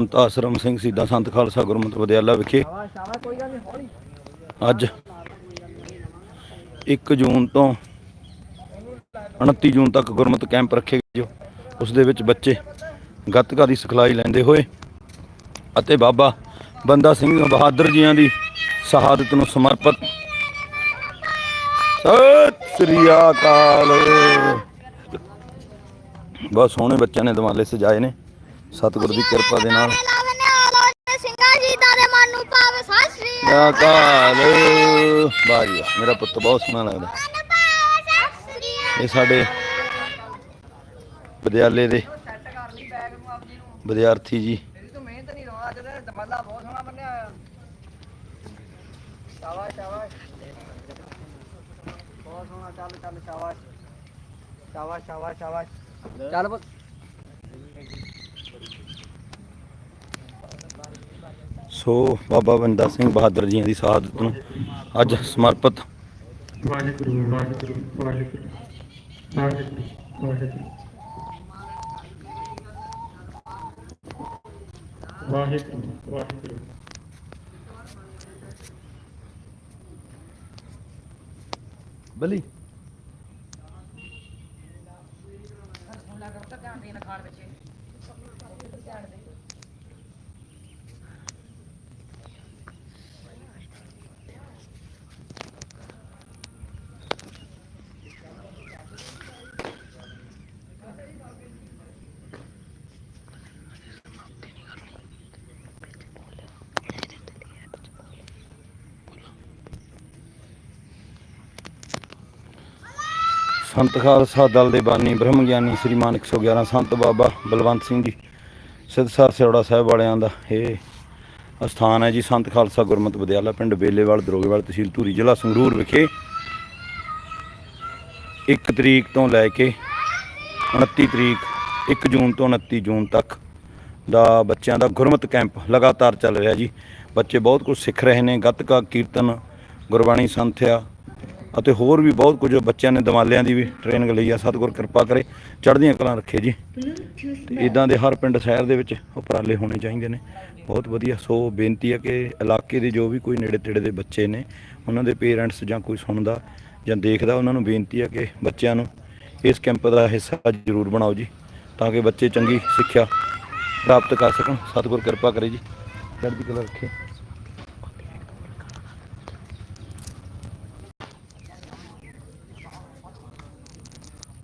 ਸੰਤ ਆਸ਼ਰਮ ਸਿੰਘ ਸੀਦਾ ਸੰਤ ਖਾਲਸਾ ਗੁਰਮਤਿ ਵਿਦਿਆਲਾ ਵਿਖੇ। ਅੱਜ 1 ਜੂਨ ਤੋਂ 29 ਜੂਨ ਤੱਕ ਗੁਰਮਤਿ ਕੈਂਪ ਰੱਖੇ ਗਏ ਜੋ ਉਸ ਦੇ ਵਿੱਚ ਬੱਚੇ ਗੱਤਕਾ ਦੀ ਸਿਖਲਾਈ ਲੈਂਦੇ ਹੋਏ ਅਤੇ ਬਾਬਾ ਬੰਦਾ ਸਿੰਘ ਬਹਾਦਰ ਜੀਆਂ ਦੀ ਸ਼ਹਾਦਤ ਨੂੰ ਸਮਰਪਿਤ। ਸਤਿ ਸ੍ਰੀ ਅਕਾਲ। ਬਹੁਤ ਸੋਹਣੇ ਬੱਚਿਆਂ ਨੇ ਦਿਮਾਲੇ ਸਜਾਏ ਨੇ। ਸਤਿਗੁਰ ਦੀ ਕਿਰਪਾ ਦੇ ਨਾਲ। ਸਿੰਘਾਂ ਜੀ ਦਾ ਦੇ ਮਨ ਨੂੰ ਪਾਵੇ। ਸਤਿ ਸ੍ਰੀ ਅਕਾਲ। ਬਾਰੀਆ ਮੇਰਾ ਪੁੱਤ ਬਹੁਤ ਸੋਹਣਾ ਲੱਗਦਾ। ਇਹ ਸਾਡੇ ਵਿਦਿਆਲੇ ਦੇ ਵਿਦਿਆਰਥੀ ਜੀ। ਤੂੰ ਮਿਹਨਤ ਨਹੀਂ ਰਵਾ ਤੇ ਦਮਲਾ ਬਹੁਤ ਸੋਹਣਾ ਬੰਨਿਆ ਆ ਸ਼ਾਬਾਸ਼ ਸ਼ਾਬਾਸ਼ ਬਹੁਤ ਸੋਹਣਾ। ਚੱਲ ਚੱਲ ਸ਼ਾਬਾਸ਼। ਸ਼ਾਬਾਸ਼ ਸ਼ਾਬਾਸ਼ ਸ਼ਾਬਾਸ਼। ਚੱਲ ਪੁੱਤ। ਸੋ ਬਾਬਾ ਬੰਦਾ ਸਿੰਘ ਬਹਾਦਰ ਜੀ ਦੀ ਸ਼ਹਾਦਤ ਨੂੰ ਅੱਜ ਸਮਰਪਿਤ ਵਾਹਿਗੁਰੂ ਵਾਹਿਗੁਰੂ ਵਾਹਿਗੁਰੂ ਵਾਹਿਗੁਰੂ ਵਾਹਿਗੁਰੂ ਵਾਹਿਗੁਰੂ ਵਾਹਿਗੁਰੂ ਬਲੀ ਸੰਤ ਖਾਲਸਾ ਦਲ ਦੇ ਬਾਨੀ ਬ੍ਰਹਮ ਗਿਆਨੀ ਸ੍ਰੀਮਾਨ 111 ਸੰਤ ਬਾਬਾ ਬਲਵੰਤ ਸਿੰਘ ਜੀ ਸਿੱਧਸਰ ਸਿਉੜਾ ਸਾਹਿਬ ਵਾਲਿਆਂ ਦਾ ਇਹ ਅਸਥਾਨ ਹੈ ਜੀ, ਸੰਤ ਖਾਲਸਾ ਗੁਰਮਤਿ ਵਿਦਿਆਲਾ ਪਿੰਡ ਬੇਲੇਵਾਲ, ਦਰੋਗੇਵਾਲ ਤਹਿਸੀਲ ਧੂਰੀ ਜ਼ਿਲ੍ਹਾ ਸੰਗਰੂਰ ਵਿਖੇ। 1 ਤਰੀਕ ਤੋਂ ਲੈ ਕੇ 29 ਤਰੀਕ 1 ਜੂਨ ਤੋਂ 29 ਜੂਨ ਤੱਕ ਦਾ ਬੱਚਿਆਂ ਦਾ ਗੁਰਮਤਿ ਕੈਂਪ ਲਗਾਤਾਰ ਚੱਲ ਰਿਹਾ ਜੀ। ਬੱਚੇ ਬਹੁਤ ਕੁਝ ਸਿੱਖ ਰਹੇ ਨੇ, ਗੱਤਕਾ, ਕੀਰਤਨ, ਗੁਰਬਾਣੀ, ਸੰਥਿਆ ਅਤੇ ਹੋਰ ਵੀ ਬਹੁਤ ਕੁਝ ਬੱਚਿਆਂ ਨੇ ਦਮਾਲਿਆਂ ਦੀ ਵੀ ਟ੍ਰੇਨਿੰਗ ਲਈ ਆ। ਸਤਿਗੁਰ ਕਿਰਪਾ ਕਰੇ। ਚੜ੍ਹਦੀਆਂ ਕਲਾਂ ਰੱਖੇ ਜੀ। ਤੇ ਇਦਾਂ ਦੇ ਹਰ ਪਿੰਡ ਸ਼ਹਿਰ ਦੇ ਵਿੱਚ ਉਪਰਾਲੇ ਹੋਣੇ ਚਾਹੀਦੇ ਨੇ। ਬਹੁਤ ਵਧੀਆ। ਸੋ ਬੇਨਤੀ ਹੈ ਕਿ ਇਲਾਕੇ ਦੇ ਜੋ ਵੀ ਕੋਈ ਨੇੜੇ ਤੇੜੇ ਦੇ ਬੱਚੇ ਨੇ, ਉਹਨਾਂ ਦੇ ਪੇਰੈਂਟਸ ਜਾਂ ਕੋਈ ਸੁਣਦਾ ਜਾਂ ਦੇਖਦਾ, ਉਹਨਾਂ ਨੂੰ ਬੇਨਤੀ ਹੈ ਕਿ ਬੱਚਿਆਂ ਨੂੰ ਇਸ ਕੈਂਪ ਦਾ ਹਿੱਸਾ ਜ਼ਰੂਰ ਬਣਾਓ ਜੀ, ਤਾਂ ਕਿ ਬੱਚੇ ਚੰਗੀ ਸਿੱਖਿਆ ਪ੍ਰਾਪਤ ਕਰ ਸਕਣ। ਸਤਿਗੁਰ ਕਿਰਪਾ ਕਰੇ ਜੀ। ਚੜ੍ਹਦੀ ਕਲਾ ਰੱਖੇ।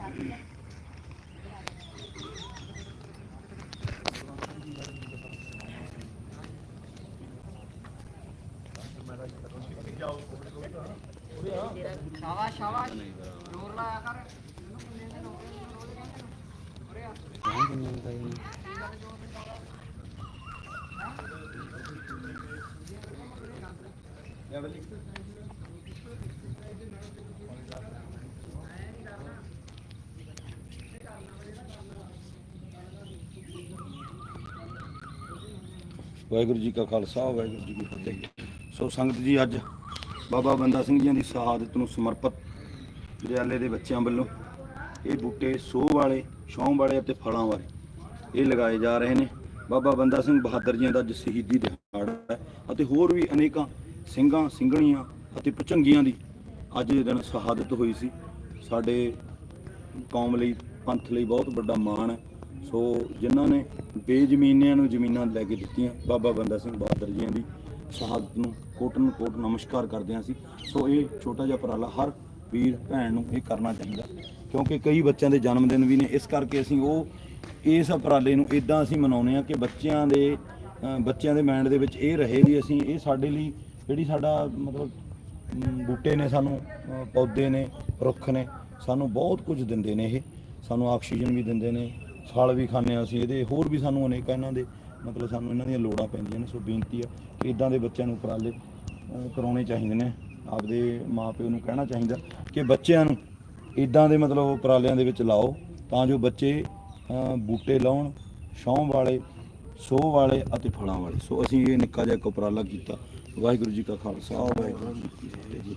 ਹਜੇ ਲਾਇਆ ਨੀ। ਸ਼ਾਬਾਸ਼ ਸ਼ਾਬਾਸ਼ ਜ਼ੋਰ ਲਾਇਆ ਕਰ ਵਾਹਿਗੁਰੂ ਜੀ ਕਾ ਖਾਲਸਾ, ਵਾਹਿਗੁਰੂ ਜੀ ਕੀ ਫਤਿਹ। ਸੋ ਸੰਗਤ ਜੀ, ਅੱਜ ਬਾਬਾ ਬੰਦਾ ਸਿੰਘ ਜੀ ਦੀ ਸ਼ਹਾਦਤ ਨੂੰ ਸਮਰਪਿਤ ਵਿਦਿਆਲੇ ਦੇ ਬੱਚਿਆਂ ਵੱਲੋਂ ਇਹ ਬੂਟੇ ਸੋਹ ਵਾਲੇ ਛਾਂ ਵਾਲੇ ਅਤੇ ਫਲਾਂ ਵਾਲੇ ਇਹ ਲਗਾਏ ਜਾ ਰਹੇ ਨੇ। ਬਾਬਾ ਬੰਦਾ ਸਿੰਘ ਬਹਾਦਰ ਜੀ ਦਾ ਅੱਜ ਸ਼ਹੀਦੀ ਦਿਹਾੜਾ ਹੈ ਅਤੇ ਹੋਰ ਵੀ ਅਨੇਕਾਂ ਸਿੰਘਾਂ, ਸਿੰਘਣੀਆਂ ਅਤੇ ਪੁਚੰਗੀਆਂ ਦੀ ਅੱਜ ਦੇ ਦਿਨ ਸ਼ਹਾਦਤ ਹੋਈ ਸੀ। ਸਾਡੇ ਕੌਮ ਲਈ, ਪੰਥ ਲਈ ਬਹੁਤ ਵੱਡਾ ਮਾਣ ਹੈ। ਸੋ ਜਿਨ੍ਹਾਂ ਨੇ ਬੇਜ਼ਮੀਨਿਆਂ ਨੂੰ ਜ਼ਮੀਨਾਂ ਲੈ ਕੇ ਦਿੱਤੀਆਂ, ਬਾਬਾ ਬੰਦਾ ਸਿੰਘ ਬਹਾਦਰ ਜੀ ਦੀ ਸ਼ਹਾਦਤ ਨੂੰ ਕੋਟਨ ਕੋਟ ਨਮਸਕਾਰ ਕਰਦੇ ਹਾਂ ਅਸੀਂ ਸੋ ਇਹ ਛੋਟਾ ਜਿਹਾ ਉਪਰਾਲਾ ਹਰ ਵੀਰ, ਭੈਣ ਨੂੰ ਇਹ ਕਰਨਾ ਚਾਹੀਦਾ, ਕਿਉਂਕਿ ਕਈ ਬੱਚਿਆਂ ਦੇ ਜਨਮ ਦਿਨ ਵੀ ਨੇ। ਇਸ ਕਰਕੇ ਅਸੀਂ ਉਹ, ਇਸ ਉਪਰਾਲੇ ਨੂੰ ਇਦਾਂ ਅਸੀਂ ਮਨਾਉਂਦੇ ਆ ਕਿ ਬੱਚਿਆਂ ਦੇ ਬੱਚਿਆਂ ਦੇ ਮਾਈਂਡ ਦੇ ਵਿੱਚ ਇਹ ਰਹੇ ਵੀ ਅਸੀਂ ਇਹ ਸਾਡੇ ਲਈ ਜਿਹੜੀ ਸਾਡਾ ਮਤਲਬ ਮ, ਬੂਟੇ ਨੇ ਸਾਨੂੰ ਅ, ਪੌਦੇ ਨੇ ਰੁੱਖ ਨੇ ਸਾਨੂੰ ਬਹੁਤ ਕੁਝ ਦਿੰਦੇ ਨੇ ਇਹ। ਸਾਨੂੰ ਆਕਸੀਜਨ ਵੀ ਦਿੰਦੇ ਨੇ ਫਲ ਵੀ ਖਾਂਦੇ ਹਾਂ ਅਸੀਂ ਇਹਦੇ ਹੋਰ ਵੀ ਸਾਨੂੰ ਅਨੇਕ ਇਹਨਾਂ ਦੇ ਮਤਲਬ ਸਾਨੂੰ ਇਹਨਾਂ ਦੀਆਂ ਲੋੜਾਂ ਪੈਂਦੀਆਂ ਨੇ ਸੋ ਬੇਨਤੀ ਆ ਕਿ ਇਦਾਂ ਦੇ ਬੱਚਿਆਂ ਨੂੰ ਉਪਰਾਲੇ ਅ, ਕਰਾਉਣੇ ਚਾਹੀਦੇ ਨੇ। ਆਪਦੇ ਮਾਪਿਓ ਨੂੰ ਕਹਿਣਾ ਚਾਹੀਦਾ ਕਿ ਬੱਚਿਆਂ ਨੂੰ ਇਦਾਂ ਦੇ ਮਤਲਬ ਉਪਰਾਲਿਆਂ ਦੇ ਵਿੱਚ ਲਾਓ ਤਾਂ ਜੋ ਬੱਚੇ ਅ, ਬੂਟੇ ਲਾਉਣ ਛਾਂ ਵਾਲੇ ਸੋਹ ਵਾਲੇ ਅਤੇ ਫਲਾਂ ਵਾਲੇ। ਸੋ ਅਸੀਂ ਇਹ ਨਿੱਕਾ ਜਿਹਾ ਇੱਕ ਉਪਰਾਲਾ ਕੀਤਾ। ਵਾਹਿਗੁਰੂ ਜੀ ਕਾ ਖਾਲਸਾ, ਵਾਹਿਗੁਰੂ ਜੀ ਕੀ ਫਤਿਹ ਜੀ।